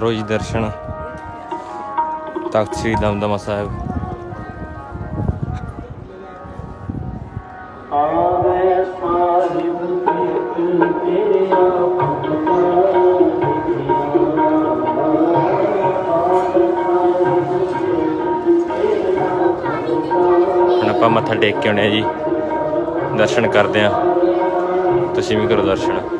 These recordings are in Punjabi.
ਕਰੋ ਜੀ ਦਰਸ਼ਨ। ਤਖਤ ਸ੍ਰੀ ਦਮਦਮਾ ਸਾਹਿਬ। ਆਵੇ ਆਪਾਂ ਮੱਥਾ ਟੇਕ ਕੇ ਆਉਣੇ ਆ ਜੀ। ਦਰਸ਼ਨ ਕਰਦੇ ਆ। ਤੁਸੀਂ ਵੀ ਕਰੋ ਦਰਸ਼ਨ।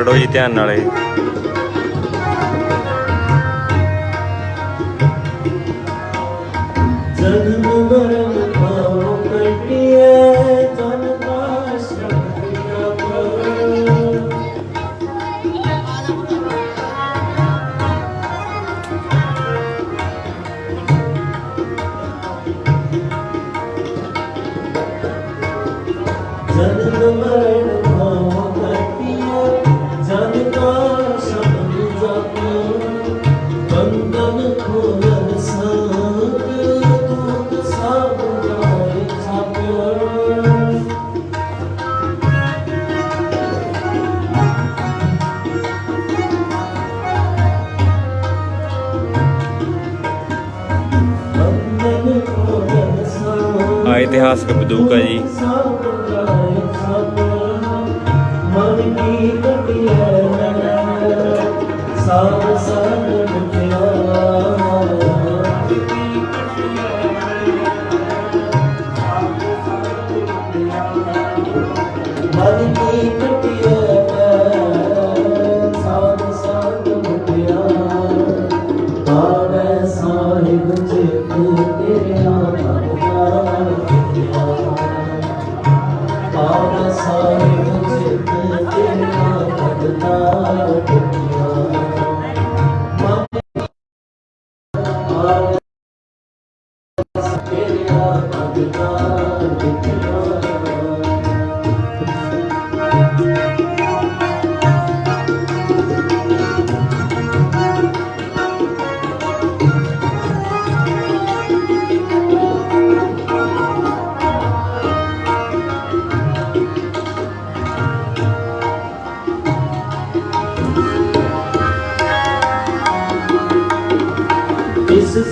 ਪਕੜੋ ਜੀ ਧਿਆਨ ਨਾਲ ਇਹ। ਜਨਮ ਇਤਿਹਾਸਕ ਬਦੂਕ ਹੈ ਜੀ। ਮਨ ਕੀ ਤਪਿਆ ਨਾ ਸਾਬ ਸਾਬ তার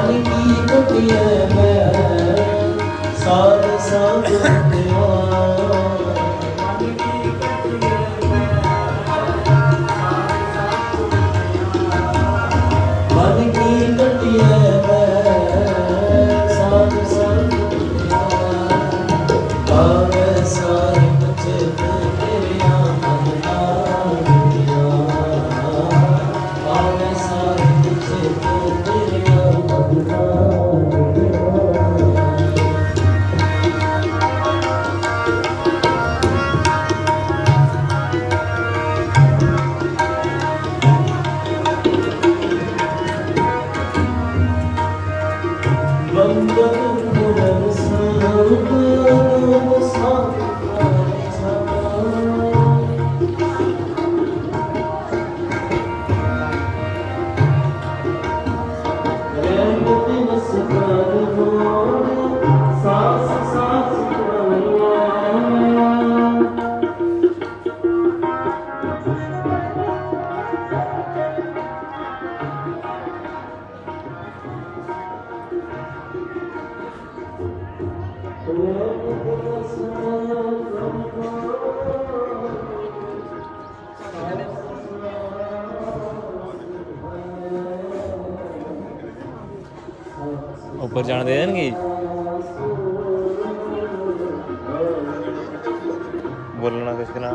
morning ਉੱਪਰ ਜਾਣ ਦੇ ਦੇਣਗੇ ਬੋਲਣਾ ਕਿਸ ਨਾ